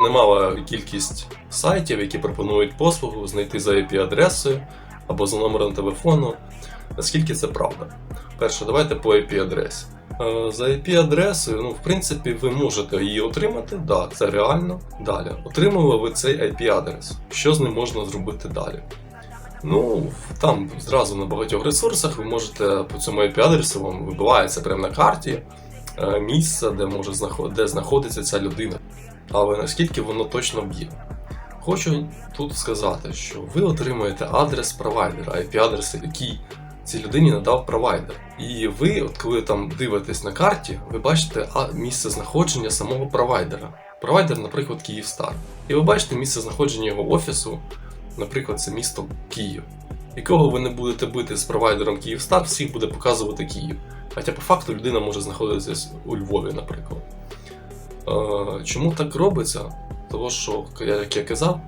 немала кількість сайтів, які пропонують послугу знайти за IP-адресою або за номером телефону. Наскільки це правда? Перше, давайте по IP-адресі. Е, За IP-адресою, ну, в принципі, ви можете її отримати, да, це реально. Далі. Отримали ви цей IP-адрес. Що з ним можна зробити далі? Ну, там зразу на багатьох ресурсах ви можете по цьому IP-адресу вам вибивається прямо на карті е, місце, де може де знаходиться ця людина. Але наскільки воно точно б'є? Хочу тут сказати, що ви отримуєте адрес провайдера, IP-адрес, який цій людині надав провайдер. І ви, от коли там дивитесь на карті, ви бачите місце знаходження самого провайдера. Провайдер, наприклад, Київстар. І ви бачите місце знаходження його офісу, наприклад, це місто Київ. Якого ви не будете бити з провайдером Київстар, всіх буде показувати Київ. Хоча по факту людина може знаходитися у Львові, наприклад. Е, чому так робиться? Тому що, як я казав,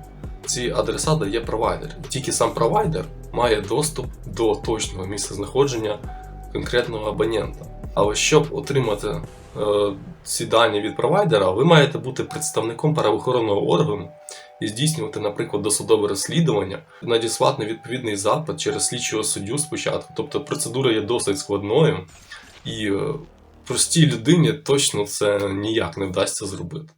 ці адреса дає провайдер. І тільки сам провайдер має доступ до точного місця знаходження конкретного абонента. Але щоб отримати е, ці дані від провайдера, ви маєте бути представником правоохоронного органу і здійснювати, наприклад, досудове розслідування, надіслати відповідний запит через слідчого суддю спочатку. Тобто процедура є досить складною, і е, простій людині точно це ніяк не вдасться зробити.